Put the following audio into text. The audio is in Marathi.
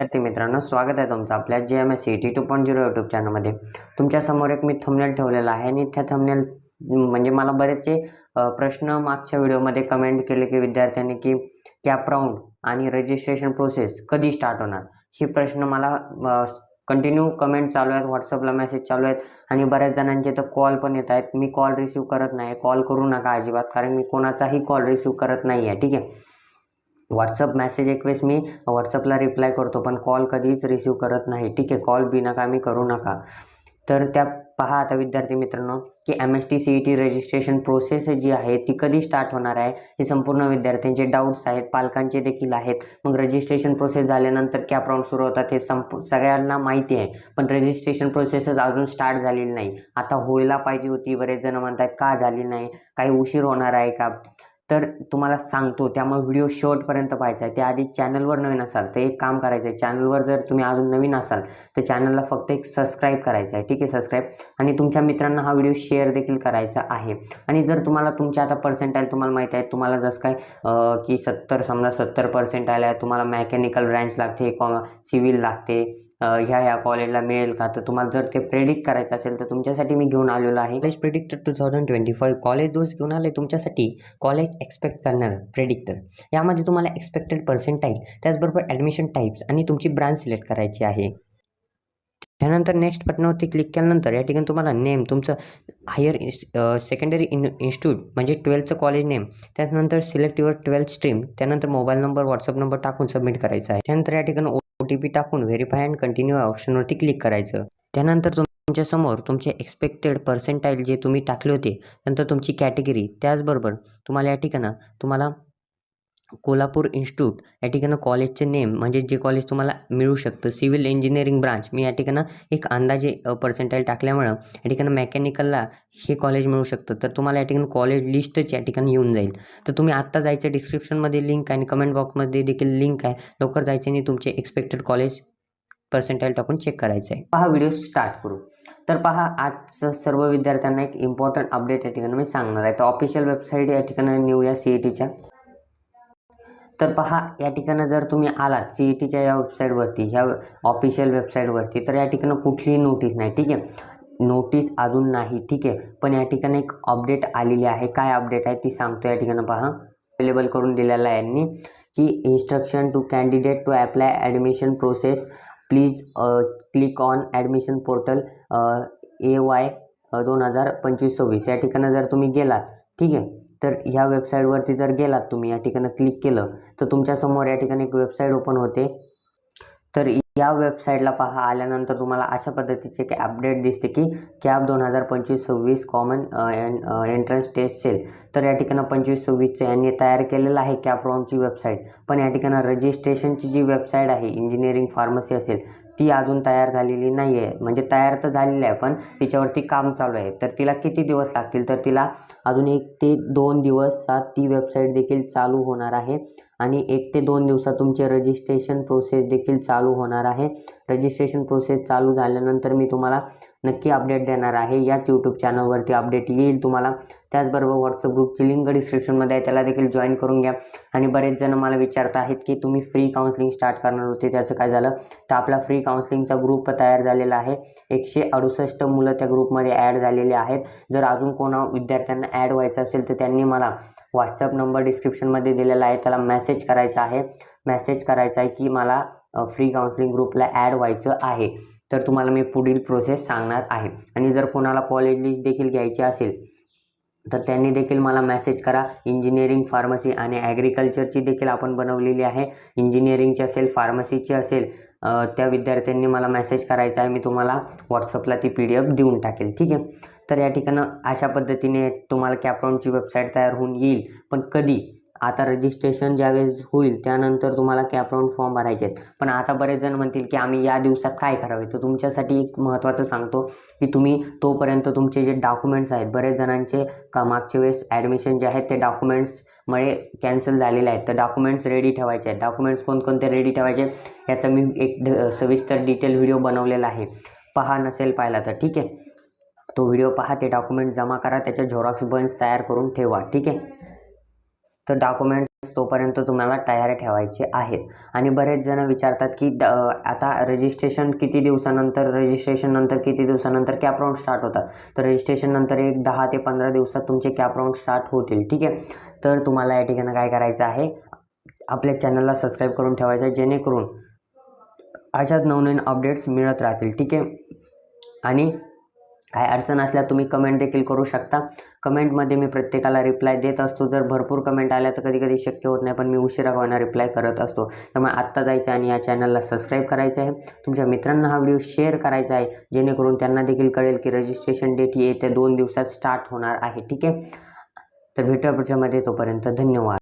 विद्यार्थी मित्रांनो स्वागत आहे तुमचं आपल्या जे M S C T two point zero YouTube चॅनलमध्ये तुमच्यासमोर एक मी थंबनेल ठेवलेला आहे आणि त्या थंबनेल म्हणजे मला बरेचसे प्रश्न मागच्या व्हिडिओमध्ये कमेंट केले की विद्यार्थ्यांनी की कॅप राऊंड आणि रजिस्ट्रेशन प्रोसेस कधी स्टार्ट होणार? हे प्रश्न मला कंटिन्यू कमेंट चालू आहेत व्हॉट्सअपला मेसेज चालू आहेत आणि बऱ्याच जणांचे तर कॉल पण येत आहेत. मी कॉल रिसीव करत नाही. कॉल करू नका अजिबात कारण मी कोणाचाही कॉल रिसीव करत नाही आहे ठीक आहे? व्हॉट्सअप मेसेज एक वेळेस मी व्हॉट्सअपला रिप्लाय करतो पण कॉल कधीच रिसीव करत नाही. ठीक आहे कॉल बी नका मी करू नका. तर त्या पहा आता विद्यार्थी मित्रांनो की M S T C E T registration process जी आहे ती कधी स्टार्ट होणार आहे? हे संपूर्ण विद्यार्थ्यांचे डाऊट्स आहेत पालकांचे देखील आहेत. मग रजिस्ट्रेशन प्रोसेस झाल्यानंतर कॅप राऊंड सुरू होतात हे संप सगळ्यांना माहिती आहे. पण रजिस्ट्रेशन प्रोसेसच अजून स्टार्ट झालेली नाही. आता व्हायला पाहिजे होती बरेच जण म्हणतात का झाली नाही? काही उशीर होणार आहे का? तर तुम्हाला सांगतो त्यामुळे व्हिडिओ शेवटपर्यंत पाहायचा आहे. त्याआधी चॅनलवर नवीन असाल तर एक काम करायचं आहे चॅनलवर जर तुम्ही अजून नवीन असाल तर चॅनलला फक्त एक सबस्क्राईब करायचं आहे. ठीक आहे सबस्क्राईब. आणि तुमच्या मित्रांना हा व्हिडिओ शेअर देखील करायचा आहे. आणि जर तुम्हाला तुमच्या आता पर्सेंटाईल तुम्हाला माहीत आहे तुम्हाला जसं काय की सत्तर समजा सत्तर पर्सेंटाईल आहे तुम्हाला मेकॅनिकल ब्रँच लागते कॉ सिव्हिल लागते. ह्या ह्या कॉलेजला मिळेल का? तर तुम्हाला जर ते प्रेडिक्ट करायचं असेल तर तुमच्यासाठी मी घेऊन आलेलो आहे. College predictor two thousand twenty five college दोष घेऊन आले तुमच्यासाठी कॉलेज एक्सपेक्ट करणार प्रेडिक्टर यामध्ये तुम्हाला एक्सपेक्टेड पर्सेंटाईल त्याचबरोबर ॲडमिशन टाईप्स आणि तुमची ब्रांच सिलेक्ट करायची आहे. त्यानंतर नेक्स्ट बटनावरती क्लिक केल्यानंतर या ठिकाणी तुम्हाला नेम तुमचं हायर सेकंडरी इन इन्स्टिट्यूट म्हणजे ट्वेल्थचं कॉलेज नेम त्यानंतर सिलेक्ट युअर ट्वेल्थ स्ट्रीम त्यानंतर मोबाईल नंबर व्हॉट्सअप नंबर टाकून सबमिट करायचा आहे. त्यानंतर या ठिकाणी ओ टी पी टाकून व्हेरीफाय अँड कंटिन्यू या ऑप्शनवरती क्लिक करायचं. त्यानंतर तुमच्यासमोर तुमचे एक्सपेक्टेड पर्सेंटाईल जे तुम्ही टाकले होते नंतर तुमची कॅटेगरी त्याचबरोबर तुम्हाला या ठिकाणं तुम्हाला कोल्हापूर इन्स्टिट्यूट या ठिकाणं कॉलेजचे नेम म्हणजे जे कॉलेज तुम्हाला मिळू शकतं. Civil engineering branch. मी या ठिकाणं एक अंदाजे पर्सेंटाईल टाकल्यामुळं या ठिकाणं मेकॅनिकलला हे कॉलेज मिळू शकतं. तर तुम्हाला या ठिकाणी कॉलेज लिस्टच या ठिकाणी येऊन जाईल. तर तुम्ही आत्ता जायचं डिस्क्रिप्शनमध्ये लिंक आहे आणि कमेंट बॉक्समध्ये देखील लिंक आहे. लवकर जायचं आणि तुमचे एक्सपेक्टेड कॉलेज पर्सेंटाईल टाकून चेक करायचं आहे. पहा व्हिडिओ स्टार्ट करू. तर पहा आजचं सर्व विद्यार्थ्यांना एक इम्पॉर्टंट अपडेट या ठिकाणी मी सांगणार आहे. तर ऑफिशियल वेबसाईट या ठिकाणी न्यू या सी ई टीच्या तर पहा या ठिकाणी जर तुम्ही आलात सी ई टीच्या या वेबसाईटवरती ह्या ऑफिशियल वेबसाईटवरती तर या ठिकाणी कुठलीही नोटीस नाही ठीक आहे? नोटीस अजून नाही ठीक आहे? पण या ठिकाणी एक अपडेट आलेली आहे. काय अपडेट आहे ती सांगतो या ठिकाणी पहा. अवेलेबल करून दिलेला आहे यांनी की instruction to candidate to apply admission process please click on admission portal A Y दोन हजार पंचवीस सव्वीस. या ठिकाणी जर तुम्ही गेलात ठीक आहे? तर ह्या वेबसाईटवरती जर गेलात तुम्ही या ठिकाणी क्लिक केलं तर तुमच्यासमोर या ठिकाणी एक वेबसाईट ओपन होते. तर या वेबसाईटला पहा आल्यानंतर तुम्हाला अशा पद्धतीचे एक अपडेट दिसते की कॅब दोन हजार पंचवीस सव्वीस कॉमन एंट्रन्स टेस्ट सेल तर या ठिकाणी पंचवीस सव्वीसचं यांनी तयार केलेलं आहे कॅप राऊंडची वेबसाईट पण या ठिकाणी रजिस्ट्रेशनची जी वेबसाईट आहे इंजिनिअरिंग फार्मसी असेल ती अजून तयार झालेली नाही आहे म्हणजे तयार तर झालेली आहे पण तिच्यावरती काम चालू आहे. तर तिला किती दिवस लागतील? तर तिला अजून एक ते दोन दिवसात ती वेबसाईट देखील चालू होणार आहे. आणि एक ते दोन दिवसात तुमचे रजिस्ट्रेशन प्रोसेस देखील चालू होणार आहे. रजिस्ट्रेशन प्रोसेस चालू झाल्यानंतर मी तुम्हाला नक्की अपडेट देणार आहे. याच यूट्यूब चॅनलवरती अपडेट येईल तुम्हाला. त्याचबरोबर व्हॉट्सअप ग्रुपची लिंक डिस्क्रिप्शनमध्ये आहे त्याला देखील जॉईन करून घ्या. आणि बरेच जण मला विचारत आहेत की तुम्ही फ्री काउन्सिलिंग स्टार्ट करणार होते त्याचं काय झालं? तर आपला फ्री काउन्सिलिंगचा ग्रुप तयार झालेला आहे. एकशे अडुसष्ट मुलं त्या ग्रुपमध्ये ॲड झालेले आहेत. जर अजून कोणा विद्यार्थ्यांना ॲड व्हायचं असेल तर त्यांनी मला व्हॉट्सअप नंबर डिस्क्रिप्शनमध्ये दिलेला आहे. त्याला मेसेज करायचा आहे. मेसेज करायचा आहे की मला फ्री काउन्सिलिंग ग्रुपला ॲड व्हायचं आहे. तर तुम्हाला मी पुढील प्रोसेस सांगणार आहे. आणि जर कोणाला कॉलेज लिस्ट देखील घ्यायची असेल तर त्यांनी देखील मला मॅसेज करा. इंजिनिअरिंग फार्मसी आणि ॲग्रिकल्चरची देखील आपण बनवलेली आहे. इंजिनिअरिंगची असेल फार्मसीची असेल त्या विद्यार्थ्यांनी मला मेसेज करायचा आहे. मी तुम्हाला व्हॉट्सअपला ती पी डी एफ देऊन टाकेल. ठीक आहे? तर या ठिकाणं अशा पद्धतीने तुम्हाला कॅप्रॉनची वेबसाईट तयार होऊन येईल. पण कधी? आता रजिस्ट्रेशन ज्यावेळेस होईल त्यानंतर तुम्हाला कॅपराऊंड फॉर्म भरायचे आहेत. पण आता बरेच जण म्हणतील की आम्ही या दिवसात काय करावे? तर तुमच्यासाठी एक महत्त्वाचं सांगतो की तुम्ही तोपर्यंत तुमचे जे डॉक्युमेंट्स आहेत बरेच जणांचे का मागच्या वेळेस ॲडमिशन जे आहेत ते डॉक्युमेंट्समुळे कॅन्सल झालेले आहेत. तर डॉक्युमेंट्स रेडी ठेवायचे आहेत. डॉक्युमेंट्स कोणकोणते रेडी ठेवायचे याचा मी एक सविस्तर डिटेल व्हिडिओ बनवलेला आहे. पहा नसेल पाहिला तर ठीक आहे? तो व्हिडिओ पहा ते डॉक्युमेंट जमा करा त्याच्या झेरॉक्स बन्स तयार करून ठेवा ठीक आहे? तर डॉक्युमेंट्स तोपर्यंत तुम्हाला तयार ठेवायचे आहेत. आणि बरेच जण विचारतात की ड आता रजिस्ट्रेशन किती दिवसानंतर रजिस्ट्रेशन नंतर किती दिवसानंतर कॅप राऊंड स्टार्ट होतात? तर रजिस्ट्रेशन नंतर एक दहा ते पंधरा दिवसात तुमचे कॅप राऊंड स्टार्ट होतील ठीक आहे? तर तुम्हाला या ठिकाणी काय करायचं आहे? आपल्या चॅनलला सबस्क्राईब करून ठेवायचं आहे जेणेकरून अशाच नवनवीन अपडेट्स मिळत राहतील ठीक आहे? आणि काय अडचण असल्या तुम्ही कमेंट देखील करू शकता. कमेंटमध्ये मी प्रत्येकाला रिप्लाय देत असतो. जर भरपूर कमेंट आल्या तर कधी कधी शक्य होत नाही पण मी उशिरा कोणा रिप्लाय करत असतो. त्यामुळे आत्ता जायचं आणि या चॅनलला सबस्क्राईब करायचं आहे. तुमच्या मित्रांना हा व्हिडिओ शेअर करायचा आहे जेणेकरून त्यांना देखील कळेल की रजिस्ट्रेशन डेट ही येत्या दोन दिवसात स्टार्ट होणार आहे. ठीक आहे? तर भेटूया पुढच्यामध्ये तोपर्यंत धन्यवाद.